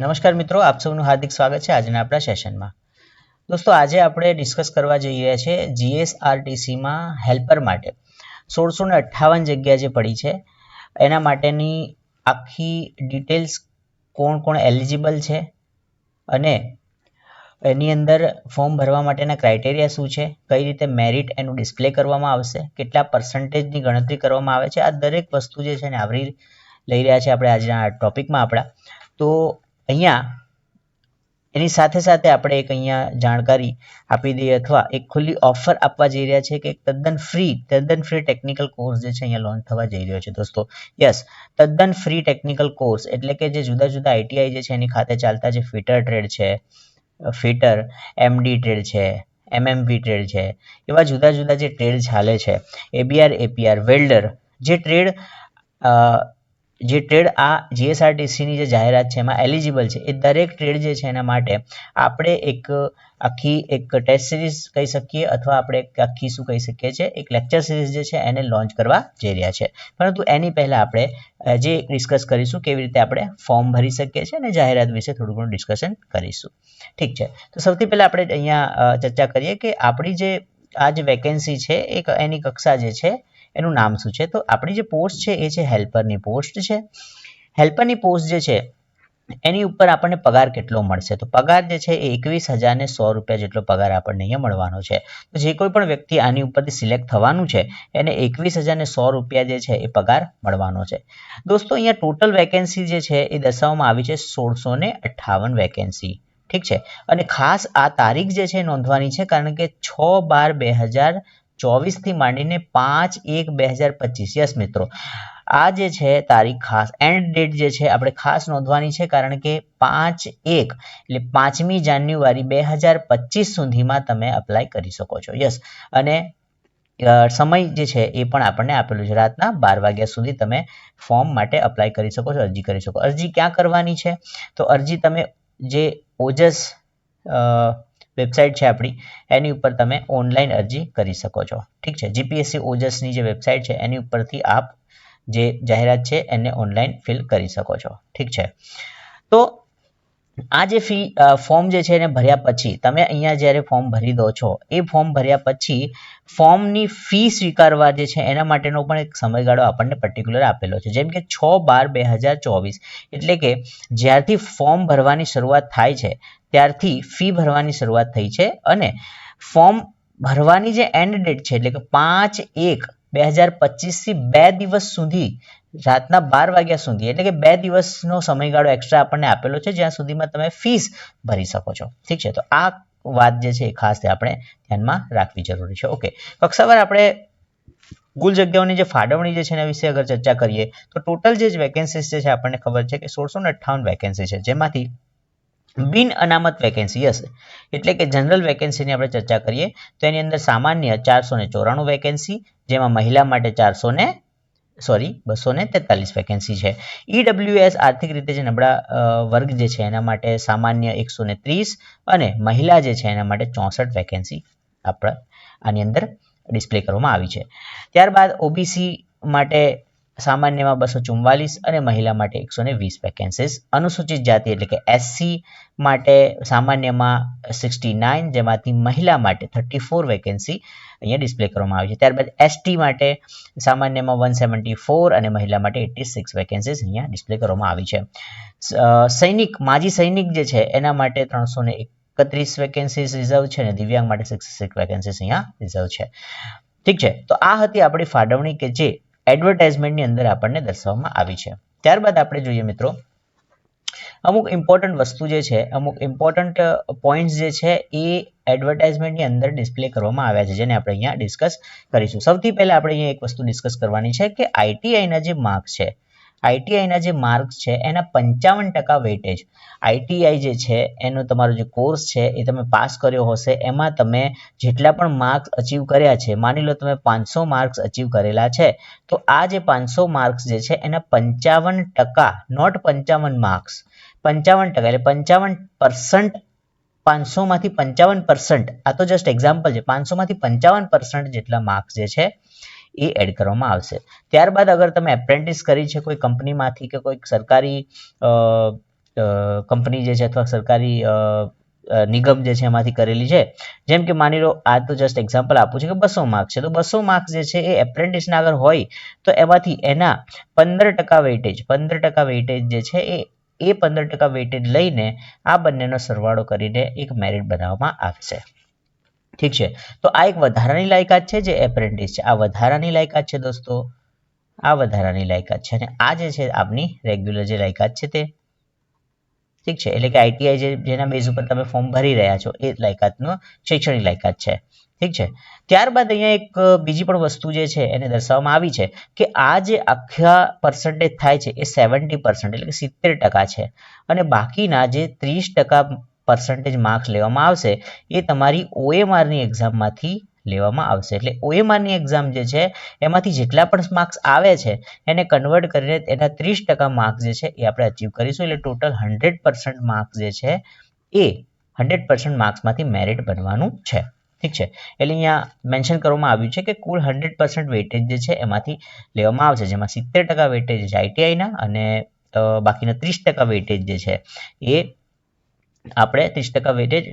નમસ્કાર મિત્રો, આપ સૌનું હાર્દિક સ્વાગત છે આજના આપણા સેશનમાં. દોસ્તો, આજે આપણે ડિસ્કસ કરવા જઈ રહ્યા છે જીએસઆરટીસીમાં હેલ્પર માટે. સોળસો ને અઠ્ઠાવન જગ્યા જે પડી છે, એના માટેની આખી ડિટેલ્સ કોણ કોણ એલિજિબલ છે અને એની અંદર ફોર્મ ભરવા માટેના ક્રાઇટેરિયા શું છે, કઈ રીતે મેરિટ એનું ડિસ્પ્લે કરવામાં આવશે, કેટલા પર્સન્ટેજની ગણતરી કરવામાં આવે છે, આ દરેક વસ્તુ જે છે ને આવરી લઈ રહ્યા છે આપણે આજના ટોપિકમાં આપણા. તો અહીંયા એની સાથે સાથે આપણે એક અહીંયા જાણકારી આપી દઈએ અથવા એક ખુલ્લી ઓફર આપવા જઈ રહ્યા છે કે તદ્દન ફ્રી તદ્દન ફ્રી ટેકનિકલ કોર્સ જે છે અહીંયા લોન્ચ થવા જઈ રહ્યો છે દોસ્તો. યસ તદ્દન ફ્રી ટેકનિકલ કોર્સ એટલે કે જે જુદા જુદા આઈટીઆઈ જે છે એની ખાતે ચાલતા જે ફિટર ટ્રેડ છે ફિટર એમડી ટ્રેડ છે એમએમવી ટ્રેડ છે, એવા જુદા જુદા જે ટ્રેડ ચાલે છે. એબીઆર એપીઆર વેલ્ડર જે ટ્રેડ જે ટ્રેડ આ જીએસઆરટીસીની જે જાહેરાત છે, એમાં એલિજિબલ છે, એ દરેક ટ્રેડ જે છે એના માટે આપણે એક આખી એક ટેસ્ટ સિરીઝ કહી શકીએ અથવા આપણે આખી શું કહી શકીએ છીએ? એક લેક્ચર સિરીઝ જે છે એને લોન્ચ કરવા જઈ રહ્યા છે. પરંતુ એની પહેલાં આપણે જે ડિસ્કસ કરીશું, કેવી રીતે આપણે ફોર્મ ભરી શકીએ છીએ અને જાહેરાત વિશે થોડું ઘણું ડિસ્કશન કરીશું. ઠીક છે. તો સૌથી પહેલાં આપણે અહીંયા ચર્ચા કરીએ કે આપણી જે આ જે વેકેન્સી છે એક એની કક્ષા જે છે એનું નામ શું છે? તો આપણી જે પોસ્ટ છે, એ છે હેલ્પરની પોસ્ટ છે. હેલ્પરની પોસ્ટ જે છે, એની ઉપર આપણને પગાર કેટલો મળશે? તો પગાર જે છે, એ એકવીસ હજાર ને સો રૂપિયા જેટલો પગાર આપણને અહીંયા મળવાનો છે. તો જે કોઈ પણ વ્યક્તિ આની ઉપરથી સિલેક્ટ થવાનું છે, એને એકવીસ હજાર ને સો રૂપિયા જે છે, એ પગાર મળવાનો છે. દોસ્તો, અહીંયા ટોટલ વેકેન્સી જે છે, એ દર્શાવવામાં આવી છે સોળસો ને અઠ્ઠાવન વેકેન્સી ઠીક છે? અને ખાસ આ તારીખ જે છે નોંધવાની છે, કારણ કે છ બાર બે હજાર ચોવીસથી માંડીને પાંચ એક બે હજાર પચીસ. યસ મિત્રો. આ જે છે તારીખ ખાસ એન્ડ ડેટ જે છે આપણે ખાસ નોંધવાની છે કારણ કે પાંચ એક એટલે પાંચમી જાન્યુઆરી બે હજાર પચીસ સુધીમાં તમે અપ્લાય કરી શકો છો. યસ અને સમય જે છે એ પણ આપણને આપેલું છે. રાતના બાર વાગ્યા સુધી તમે ફોર્મ માટે અપ્લાય કરી શકો છો, અરજી કરી શકો. અરજી ક્યાં કરવાની છે? તો અરજી તમે જે ઓજસ વેબસાઇટ છે આપણી, એની ઉપર તમે ઓનલાઈન અરજી કરી શકો છો. ઠીક છે? જીપીએસસી ઓજસની જે વેબસાઇટ છે, એની ઉપરથી આપ જે જાહેરાત છે, એને ઓનલાઈન ફિલ કરી શકો છો. ઠીક છે? તો આ જે ફી ફોર્મ જે છે એને ભર્યા પછી, તમે અહીંયા જ્યારે ફોર્મ ભરી દો છો, એ ફોર્મ ભર્યા પછી ફોર્મની ફી સ્વીકારવા જે છે એના માટેનો પણ એક સમયગાળો આપણને પર્ટિક્યુલર આપેલો છે. જેમ કે છ બાર બે હજાર ચોવીસ, એટલે કે જ્યારથી ફોર્મ ભરવાની શરૂઆત થાય છે, ત્યારથી ફી ભરવાની શરૂઆત થઈ છે અને ફોર્મ ભરવાની જે એન્ડ ડેટ છે, એટલે કે પાંચ એક બે હજાર પચીસથી બે દિવસ સુધી રાતના બાર વાગ્યા સુધી, એટલે કે બે દિવસનો સમયગાળો એક્સ્ટ્રા આપણને આપેલો છે, જ્યાં સુધીમાં તમે ફીસ ભરી શકો છો. ઠીક છે, તો આ વાત જે છે એ ખાસ આપણે ધ્યાનમાં રાખવી જરૂરી છે. ઓકે કક્ષાવાર આપણે કુલ જગ્યાઓની જે ફાળવણી જે છે એના વિશે અગર ચર્ચા કરીએ, તો ટોટલ જે વેકેન્સીસ જે છે આપણને ખબર છે કે સોળસો ને અઠ્ઠાવન વેકેન્સી છે, જેમાંથી બિન અનામત વેકેન્સી હશે. એટલે કે જનરલ વેકેન્સીની આપણે ચર્ચા કરીએ, તો એની અંદર સામાન્ય ચારસો ને ચોરાણું વેકેન્સી જેમાં મહિલા માટે ચારસો ને સોરી બસો ને તેતાલીસ વેકેન્સી છે. ઈડબ્લ્યુએસ આર્થિક રીતે જે નબળા વર્ગ જે છે એના માટે સામાન્ય એકસો ને ત્રીસ અને મહિલા જે છે એના માટે ચોસઠ વેકેન્સી આપણા, આની અંદર ડિસ્પ્લે કરવામાં આવી છે. ત્યારબાદ ઓબીસી માટે સામાન્યમાં બસો ચુમ્માલીસ અને મહિલા માટે એકસો ને વીસ વેકેન્સીસ અનુસૂચિત જાતિ એટલે કે એસસી માટે સામાન્યમાં સિક્સટી નાઇન જેમાંથી મહિલા માટે થર્ટી ફોર વેકેન્સી અહીંયા ડિસ્પ્લે કરવામાં આવી છે. ત્યારબાદ એસટી માટે સામાન્યમાં વન સેવન્ટી ફોર અને મહિલા માટે એટી સિક્સ વેકેન્સીસ અહીંયા ડિસ્પ્લે કરવામાં આવી છે. સૈનિક, માજી સૈનિક જે છે, એના માટે ત્રણસો ને એકત્રીસ વેકેન્સીસ રિઝર્વ છે અને દિવ્યાંગ માટે સિક્સટી સિક્સ વેકેન્સીસ અહીંયા રિઝર્વ છે. ઠીક છે? તો આ હતી આપણી ફાળવણી કે જે એડવર્ટાઇઝમેન્ટની અંદર આપણને દર્શાવવામાં આવી છે. ત્યારબાદ આપણે જોઈએ મિત્રો, અમુક ઇમ્પોર્ટન્ટ વસ્તુ જે છે, અમુક ઇમ્પોર્ટન્ટ પોઈન્ટ્સ જે છે, એ એડવર્ટાઇઝમેન્ટની અંદર ડિસ્પ્લે કરવામાં આવ્યા છે, જેને આપણે અહીંયા ડિસ્કસ કરીશું. સૌથી પહેલાં આપણે અહીંયા એક વસ્તુ ડિસ્કસ કરવાની છે કે આઈટીઆઈના જે માર્ક્સ છે આઈટીઆઈના જે માર્ક્સ છે, એના પંચાવન ટકા વેટેજ આઈટીઆઈ જે છે, એનો તમારો જે કોર્સ છે, એ તમે પાસ કર્યો હશે, એમાં તમે જેટલા પણ માર્ક્સ અચીવ કર્યા છે, માની લો તમે પાંચસો માર્ક્સ અચીવ કરેલા છે, તો આ જે પાંચસો માર્ક્સ જે છે, એના પંચાવન ટકા નોટ પંચાવન માર્ક્સ પંચાવન ટકા, એટલે પંચાવન પર્સન્ટ પાંચસોમાંથી પંચાવન પર્સન્ટ આ તો જસ્ટ એક્ઝામ્પલ છે પાંચસોમાંથી પંચાવન પર્સન્ટ જેટલા માર્ક્સ જે છે એ એડ કરવામાં આવશે. ત્યારબાદ અગર તમે એપ્રેન્ટિસ કરી છે કોઈ કંપનીમાંથી કે કોઈ સરકારી કંપની જે છે અથવા સરકારી નિગમ જે છે એમાંથી કરેલી છે, જેમ કે માની લો આ તો જસ્ટ એક્ઝામ્પલ આપું છું કે બસો માર્ક્સ છે, તો બસો માર્ક્સ જે છે એ એપ્રેન્ટિસના આગળ હોય, તો એમાંથી એના પંદર ટકા વેઇટેજ પંદર ટકા વેઇટેજ જે છે એ એ પંદર ટકા વેઇટેજ લઈને આ બંનેનો સરવાળો કરીને એક મેરિટ બનાવવામાં આવશે. ઠીક છે? તો આ એક વધારાની લાયકાત છે જે એપ્રેન્ટિસ છે. આ વધારાની લાયકાત છે દોસ્તો. આ વધારાની લાયકાત છે. અને આ જે છે આપની રેગ્યુલર જે લાયકાત છે તે. ઠીક છે? એટલે કે આઈટીઆઈ જેના બેઝ ઉપર તમે ફોર્મ ભરી રહ્યા છો, એ લાયકાતનો શૈક્ષણિક લાયકાત છે. ઠીક છે? ત્યારબાદ અહીંયા એક બીજી પણ વસ્તુ જે છે એને દર્શાવવામાં આવી છે કે આ જે આખા પર્સન્ટેજ થાય છે એ સેવન્ટી પર્સન્ટ એટલે કે સિત્તેર ટકા છે. અને બાકીના જે ત્રીસ ટકા પર્સન્ટેજ માર્ક્સ લેવામાં આવશે, એ તમારી ઓએમઆરની એક્ઝામમાંથી લેવામાં આવશે. એટલે ઓએમઆરની એક્ઝામ જે છે, એમાંથી જેટલા પણ માર્ક્સ આવે છે, એને કન્વર્ટ કરીને એના ત્રીસ ટકા માર્ક્સ જે છે, એ આપણે અચીવ કરીશું. એટલે ટોટલ હંડ્રેડ પર્સન્ટ માર્ક્સ જે છે, એ હંડ્રેડ પર્સન્ટ માર્ક્સમાંથી મેરિટ બનવાનું છે. ઠીક છે? એટલે અહીંયા મેન્શન કરવામાં આવ્યું છે કે કુલ હંડ્રેડ પર્સન્ટ વેટેજ જે છે, એમાંથી લેવામાં આવશે. જેમાં સિત્તેર ટકા વેટેજ આઈટીઆઈના અને બાકીના ત્રીસ ટકા વેટેજ જે છે, એ આપણે ત્રીસ ટકા વેટેજ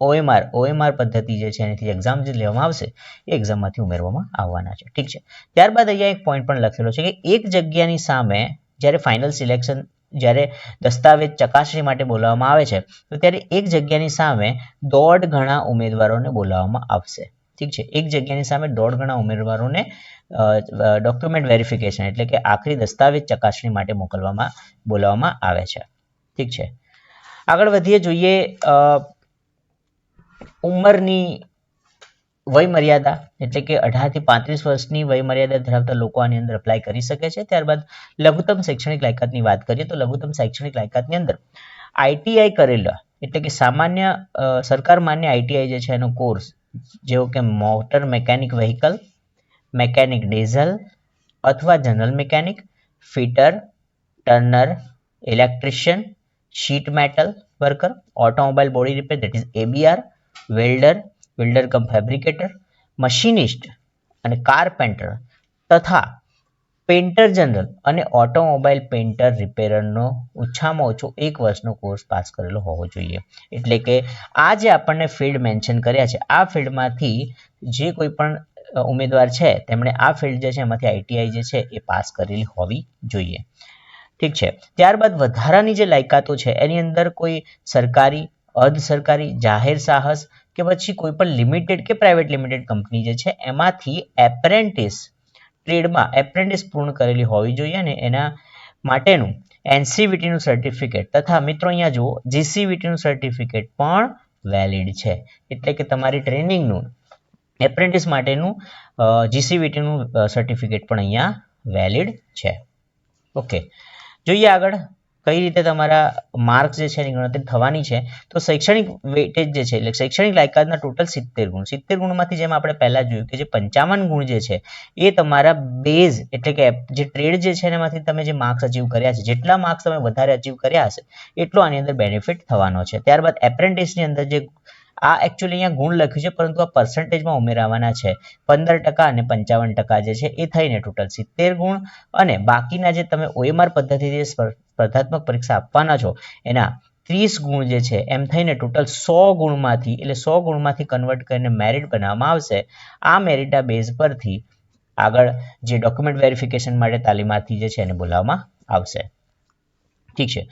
ઓએમઆર ઓએમઆર પદ્ધતિ જે છે એનાથી એક્ઝામ જે લેવામાં આવશે, એ એક્ઝામમાંથી ઉમેરવામાં આવવાના છે. ઠીક છે? ત્યારબાદ અહીંયા એક પોઈન્ટ પણ લખેલો છે કે એક જગ્યાની સામે જ્યારે ફાઇનલ સિલેક્શન જ્યારે દસ્તાવેજ ચકાસણી માટે બોલાવવામાં આવે છે, તો ત્યારે એક જગ્યાની સામે દોઢ ગણા ઉમેદવારોને બોલાવવામાં આવશે. ઠીક છે? એક જગ્યાની સામે દોઢ ગણા ઉમેદવારોને ડોક્યુમેન્ટ વેરિફિકેશન એટલે કે આખરી દસ્તાવેજ ચકાસણી માટે મોકલવામાં, બોલાવવામાં આવે છે. ઠીક છે? આગળ વધીએ, જોઈએ ઉંમરની વયમર્યાદા, એટલે કે અઢારથી પાંત્રીસ વર્ષની વયમર્યાદા ધરાવતા લોકો આની અંદર અપ્લાય કરી શકે છે. ત્યારબાદ લઘુત્તમ શૈક્ષણિક લાયકાતની વાત કરીએ, તો લઘુત્તમ શૈક્ષણિક લાયકાતની અંદર આઈટીઆઈ કરેલા, એટલે કે સામાન્ય સરકાર માન્ય આઈટીઆઈ જે છે એનો કોર્સ, જેવો કે motor mechanic vehicle, mechanic diesel અથવા general mechanic, fitter, turner, electrician sheet metal worker automobile body repair that is ABR welder welder cum fabricator machinist અને કારપેન્ટર તથા પેન્ટર જનરલ અને ઓટોમોબાઈલ પેન્ટર રિપેરરનો ઓછામાં ઓછો એક વર્ષનો કોર્સ પાસ કરેલો હોવો જોઈએ. એટલે કે આ જે આપણને ફિલ્ડ મેન્શન કર્યા છે, આ ફિલ્ડમાંથી જે કોઈ પણ ઉમેદવાર છે, તેમણે આ ફિલ્ડ જે છે, એમાંથી આઈટીઆઈ જે છે, એ પાસ કરેલી હોવી જોઈએ. ઠીક છે. ત્યારબાદ વધારાની જે લાયકાતો છે, એની અંદર કોઈ સરકારી અર્ધ સરકારી જાહેર સાહસ કે પછી કોઈ પણ લિમિટેડ કે પ્રાઇવેટ લિમિટેડ કંપની જે છે, એમાંથી એપ્રેન્ટિસ ટ્રેડમાં એપ્રેન્ટિસ પૂર્ણ કરેલી હોવી જોઈએ અને એના માટેનું એનસીવીટીનું સર્ટિફિકેટ તથા મિત્રો અહીંયા જુઓ જીસીવીટીનું સર્ટિફિકેટ પણ વેલિડ છે. એટલે કે તમારી ટ્રેનિંગનું એપ્રેન્ટિસ માટેનું જીસીવીટીનું સર્ટિફિકેટ પણ અહીંયા વેલિડ છે. ઓકે જોઈએ આગળ કઈ રીતે તમારા માર્ક્સ જે છે એની ગણતરી થવાની છે. તો શૈક્ષણિક વેટેજ જે છે, એટલે શૈક્ષણિક લાયકાતના ટોટલ સિત્તેર ગુણ. સિત્તેર ગુણમાંથી જેમ આપણે પહેલા જોયું કે જે પંચાવન ગુણ જે છે, એ તમારા બેઝ એટલે કે જે ટ્રેડ જે છે એમાંથી તમે જે માર્ક્સ અચીવ કર્યા છે, જેટલા માર્ક્સ તમે વધારે અચીવ કર્યા હશે, એટલો આની અંદર બેનિફિટ થવાનો છે. ત્યારબાદ એપ્રેન્ટિસની અંદર જે આ એકચ્યુઅલી અહીંયા ગુણ લખ્યું છે, પરંતુ આ પર્સન્ટેજમાં ઉમેરાવાના છે. પંદર ટકા અને પંચાવન ટકા જે છે, એ થઈને ટોટલ સિત્તેર ગુણ અને બાકીના જે તમે ઓએમઆર પદ્ધતિથી સ્પર- સ્પર્ધાત્મક પરીક્ષા આપવાના છો, એના ત્રીસ ગુણ જે છે, એમ થઈને ટોટલ સો ગુણમાંથી, એટલે સો ગુણમાંથી કન્વર્ટ કરીને મેરિટ બનાવવામાં આવશે. આ મેરિટના બેઝ પરથી આગળ જે ડોક્યુમેન્ટ વેરિફિકેશન માટે તાલીમાર્થી જે છે, એને બોલાવવામાં આવશે. ઠીક છે.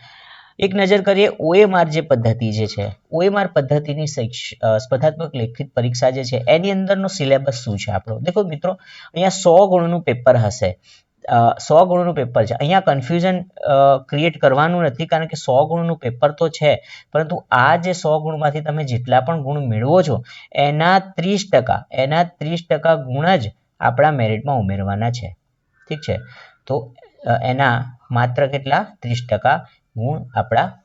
એક નજર કરીએ ઓએમઆર જે પદ્ધતિ જે છે, ઓએમઆર પદ્ધતિની સ્પર્ધાત્મક લેખિત પરીક્ષા જે છે, એની અંદરનો સિલેબસ શું છે આપણો? દેખો મિત્રો, અહીંયા સો ગુણનું પેપર હશે. સો ગુણનું પેપર છે. અહીંયા કન્ફ્યુઝન ક્રિએટ કરવાનું નથી કારણ કે સો ગુણનું પેપર તો છે, પરંતુ આ જે સો ગુણમાંથી તમે જેટલા પણ ગુણ મેળવો છો, એના ત્રીસ ટકા, એના ત્રીસ ટકા ગુણ જ આપણા મેરિટમાં ઉમેરવાના છે. ઠીક છે? તો એના માત્ર કેટલા? ત્રીસ ટકા. ગુણ આપણા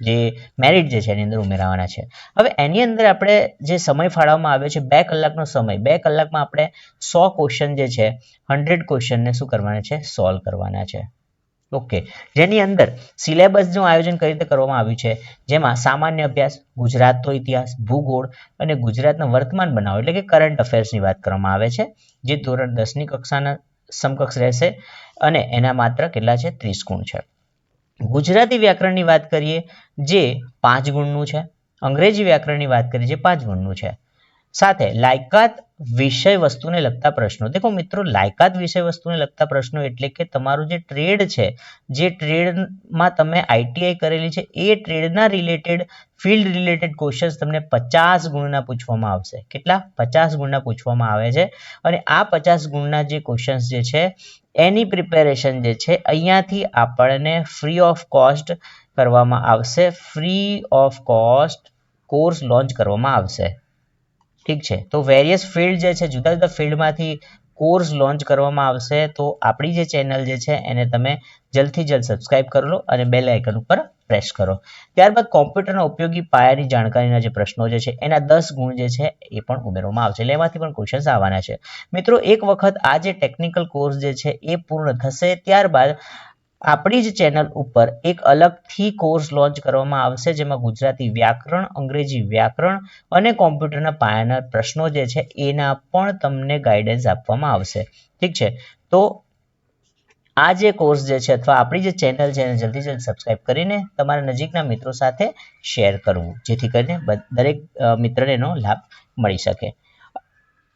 જે મેરિટ જે છે એની અંદર ઉમેરાવાના છે. હવે એની અંદર આપણે જે સમય ફાળવવામાં આવ્યો છે, બે કલાકનો સમય, બે કલાકમાં આપણે સો ક્વેશ્ચન જે છે હંડ્રેડ ક્વેશ્ચનને શું કરવાના છે? સોલ્વ કરવાના છે. ઓકે જેની અંદર સિલેબસનું આયોજન કઈ રીતે કરવામાં આવ્યું છે? જેમાં સામાન્ય અભ્યાસ, ગુજરાતનો ઇતિહાસ, ભૂગોળ અને ગુજરાતના વર્તમાન બનાવો, એટલે કે કરંટ અફેર્સની વાત કરવામાં આવે છે, જે ધોરણ દસની કક્ષાના સમકક્ષ રહેશે અને એના માત્ર કેટલા છે? ત્રીસ ગુણ છે. ગુજરાતી વ્યાકરણની વાત કરીએ જે પાંચ ગુણનું છે, અંગ્રેજી વ્યાકરણની વાત કરીએ જે પાંચ ગુણનું છે. સાથે લાયકાત વિષય વસ્તુને લગતા પ્રશ્નો. દેખો મિત્રો, લાયકાત વિષય વસ્તુને લગતા પ્રશ્નો એટલે કે તમારું જે ટ્રેડ છે, જે ટ્રેડમાં તમે આઈટીઆઈ કરેલી છે, એ ટ્રેડના રિલેટેડ, ફિલ્ડ રિલેટેડ ક્વેશ્ચન્સ તમને પચાસ ગુણના પૂછવામાં આવશે. કેટલા? પચાસ ગુણના પૂછવામાં આવે છે. અને આ પચાસ ગુણના જે ક્વેશ્ચન્સ જે છે, એની પ્રિપેરેશન જે છે, અહીંયાથી આપણને ફ્રી ઓફ કોસ્ટ કરવામાં આવશે. Free of cost course launch કરવામાં આવશે. ઠીક છે. તો વેરિયસ ફિલ્ડ જે છે, જુદા જુદા ફિલ્ડમાંથી કોર્સ લોન્ચ કરવામાં આવશે. તો આપણી જે ચેનલ જે છે, એને તમે જલ્દથી જલ્દ સબસ્ક્રાઇબ કરી લો અને બેલ આઇકન ઉપર પ્રેસ કરો. ત્યારબાદ કોમ્પ્યુટરના ઉપયોગી પાયાની જાણકારીના જે પ્રશ્નો જે છે, એના દસ ગુણ જે છે, એ પણ ઉમેરવામાં આવશે. એટલે એમાંથી પણ ક્વેશ્ચન્સ આવવાના છે. મિત્રો, એક વખત આ જે ટેકનિકલ કોર્સ જે છે, એ પૂર્ણ થશે. ત્યારબાદ આપણી જ ચેનલ ઉપર એક અલગથી કોર્સ લોન્ચ કરવામાં આવશે, જેમાં ગુજરાતી વ્યાકરણ, અંગ્રેજી વ્યાકરણ અને કોમ્પ્યુટરના પાયાના પ્રશ્નો જે છે, એના પણ તમને ગાઈડન્સ આપવામાં આવશે. ઠીક છે? તો આ જે કોર્સ જે છે, અથવા આપણી જે ચેનલ છે, એને જલ્દી જલ્દી સબસ્ક્રાઇબ કરીને તમારા નજીકના મિત્રો સાથે શેર કરવું, જેથી કરીને દરેક મિત્રને એનો લાભ મળી શકે.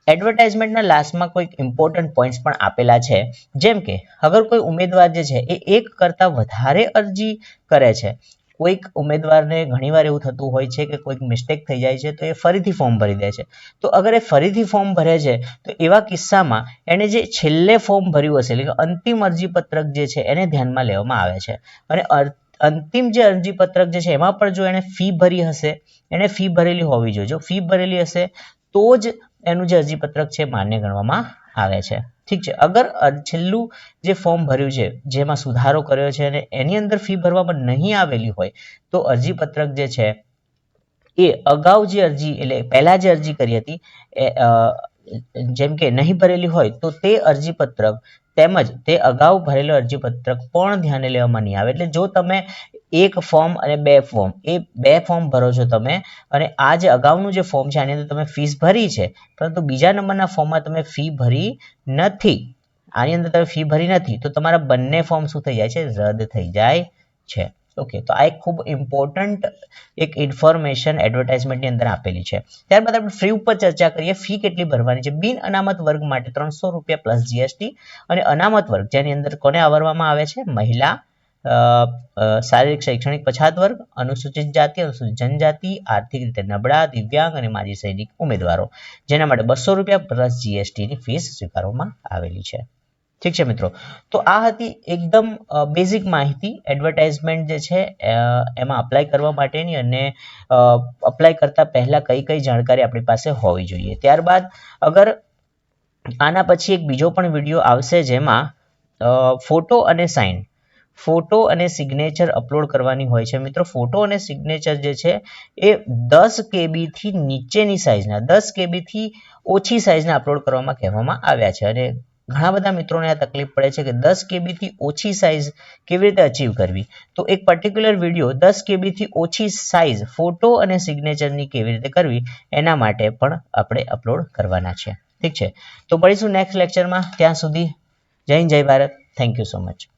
એડવર્ટાઇઝમેન્ટના લાસ્ટમાં કોઈક ઇમ્પોર્ટન્ટ પોઈન્ટ્સ પણ આપેલા છે. જેમ કે, અગર કોઈ ઉમેદવાર જે છે, એ એક કરતાં વધારે અરજી કરે છે. કોઈક ઉમેદવારને ઘણીવાર એવું થતું હોય છે કે કોઈક મિસ્ટેક થઈ જાય છે, તો એ ફરીથી ફોર્મ ભરી દે છે. તો અગર એ ફરીથી ફોર્મ ભરે છે, તો એવા કિસ્સામાં એણે જે છેલ્લે ફોર્મ ભર્યું હશે, એટલે કે અંતિમ અરજીપત્રક જે છે, એને ધ્યાનમાં લેવામાં આવે છે. અને અંતિમ જે અરજીપત્રક જે છે, એમાં પણ જો એણે ફી ભરી હશે એણે ફી ભરેલી હોવી જોઈએ. જો ફી ભરેલી હશે, તો જ એનું જે અરજીપત્રક છે માન્ય ગણવામાં આવે છે. ઠીક છે. અગર છેલ્લું જે ફોર્મ ભર્યું છે, જેમાં સુધારો કર્યો છે અને એની અંદર ફી ભરવામાં નહીં આવેલી હોય, તો અરજીપત્રક જે છે, એ અગાઉ જે અરજી, એટલે પહેલા જે અરજી કરી હતી, એ જેમ કે નહીં ભરેલી હોય તો તે અરજીપત્રક તેમજ તે અગાઉ ભરેલો અરજીપત્રક પણ ધ્યાને લેવામાં નહીં આવે. એટલે જો તમે એક ફોર્મ અને બે ફોર્મ એ બે ફોર્મ ભરો છો તમે અને આ જે અગાઉનું જે ફોર્મ છે, આની અંદર તમે ફીસ ભરી છે, પરંતુ બીજા નંબરના ફોર્મમાં તમે ફી ભરી નથી. આની અંદર તમે ફી ભરી નથી, તો તમારા બંને ફોર્મ શું થઈ જાય છે? રદ થઈ જાય છે. ઓકે તો આ એક ખૂબ ઇમ્પોર્ટન્ટ એક ઇન્ફોર્મેશન એડવર્ટાઇઝમેન્ટની અંદર આપેલી છે. ત્યારબાદ આપણે ફ્રી ઉપર ચર્ચા કરીએ, ફી કેટલી ભરવાની છે? બિન અનામત વર્ગ માટે ત્રણસો રૂપિયા પ્લસ જીએસટી અને અનામત વર્ગ, જેની અંદર કોને આવરવામાં આવે છે? મહિલા શારીરિક, શૈક્ષણિક, પછાત વર્ગ, અનુસૂચિત જાતિ, અનુસૂચિત જનજાતિ, આર્થિક રીતે નબળા, દિવ્યાંગ અને માજી સૈનિક ઉમેદવારો. જેના માટે બસો રૂપિયા પ્લસ જીએસટીની ફીસ સ્વીકારવામાં આવેલી છે. ઠીક છે મિત્રો? તો આ હતી એકદમ બેઝિક માહિતી. એડવર્ટાઇઝમેન્ટ જે છે એમાં અપ્લાય કરવા માટેની અને અપ્લાય કરતા પહેલા કઈ કઈ જાણકારી આપણી પાસે હોવી જોઈએ. ત્યારબાદ અગર આના પછી એક બીજો પણ વીડિયો આવશે જેમાં ફોટો અને સાઇન ફોટો અને સિગ્નેચર અપલોડ કરવાની હોય છે. મિત્રો ફોટો અને સિગ્નેચર જે છે, એ દસ કેબીથી નીચેની સાઇઝના દસ કેબીથી ઓછી સાઇઝના અપલોડ કરવામાં કહેવામાં આવ્યા છે. અને ઘણા બધા મિત્રોને આ તકલીફ પડે છે કે દસ કેબીથી ઓછી સાઇઝ કેવી રીતે અચીવ કરવી? તો એક પર્ટિક્યુલર વીડિયો દસ કેબીથી ઓછી સાઇઝ ફોટો અને સિગ્નેચરની કેવી રીતે કરવી, એના માટે પણ આપણે અપલોડ કરવાના છે. ઠીક છે? તો મળીશું નેક્સ્ટ લેક્ચરમાં ત્યાં સુધી જય જય Bharat. Thank you so much